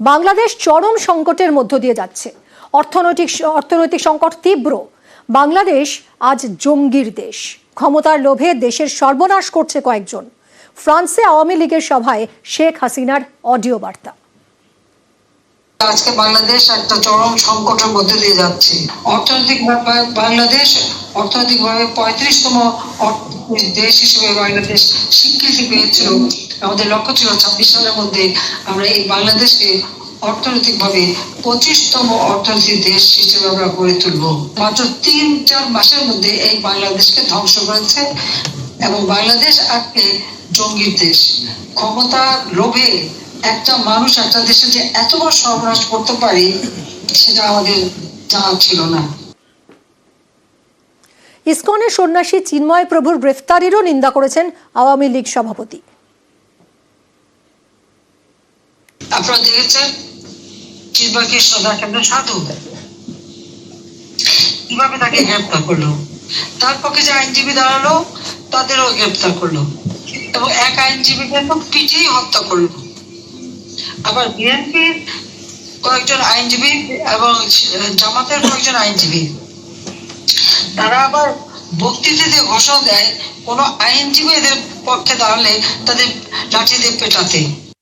বাংলাদেশ চরম সংকটের মধ্য দিয়ে যাচ্ছে। অর্থনৈতিক অর্থনৈতিক সংকট তীব্র। বাংলাদেশ আজ জঙ্গির দেশ। ক্ষমতার লোভে দেশের সর্বনাশ করছে কয়েকজন। ফ্রান্সে আওয়ামী লীগের সভায় শেখ হাসিনার অডিও বার্তা। আজকে বাংলাদেশ একটা চরম সংকটের মধ্যে দিয়ে যাচ্ছে। অর্থনৈতিক বাংলাদেশ অর্থনৈতিকভাবে পঁয়ত্রিশতম দেশ হিসেবে বাংলাদেশ স্বীকৃতি পেয়েছিল। আমাদের লক্ষ্য ছিল ছাব্বিশ সালের মধ্যে আমরা এই বাংলাদেশকে অর্থনৈতিকভাবে পঁচিশতম অর্থনৈতিক দেশ হিসেবে আমরা গড়ে তুলব। মাত্র তিন চার মাসের মধ্যে এই বাংলাদেশকে ধ্বংস করেছে এবং বাংলাদেশ আজকে জঙ্গির দেশ। ক্ষমতা লোভে একটা মানুষ একটা দেশে যে এতবার সর্বনাশ করতে পারে সেটা আমাদের জানা ছিল না। ইসকনের সন্ন্যাসী চিন্ময় প্রভুর গ্রেফতারিরও নিন্দা করেছেন আওয়ামী লীগ সভাপতি। আপনারা দেখেছেন? চিন্ময় কৃষ্ণ দাস একটা সাধু। কীভাবে তাকে গ্রেপ্তার করল? তার পক্ষে যে আইনজীবী দাঁড়াল তাদেরও গ্রেপ্তার করল। এবং এক আইনজীবীকে তো পিটিয়েই হত্যা করল। আবার বিএনপির কয়েকজন আইনজীবী এবং জামাতের কয়েকজন আইনজীবী। তারা আবার বক্তৃতাতে ঘোষণা দেয়, কোনো আইনজীবী এদের পক্ষে দাঁড়ালে তাদের লাঠি দিয়ে পেটাতে।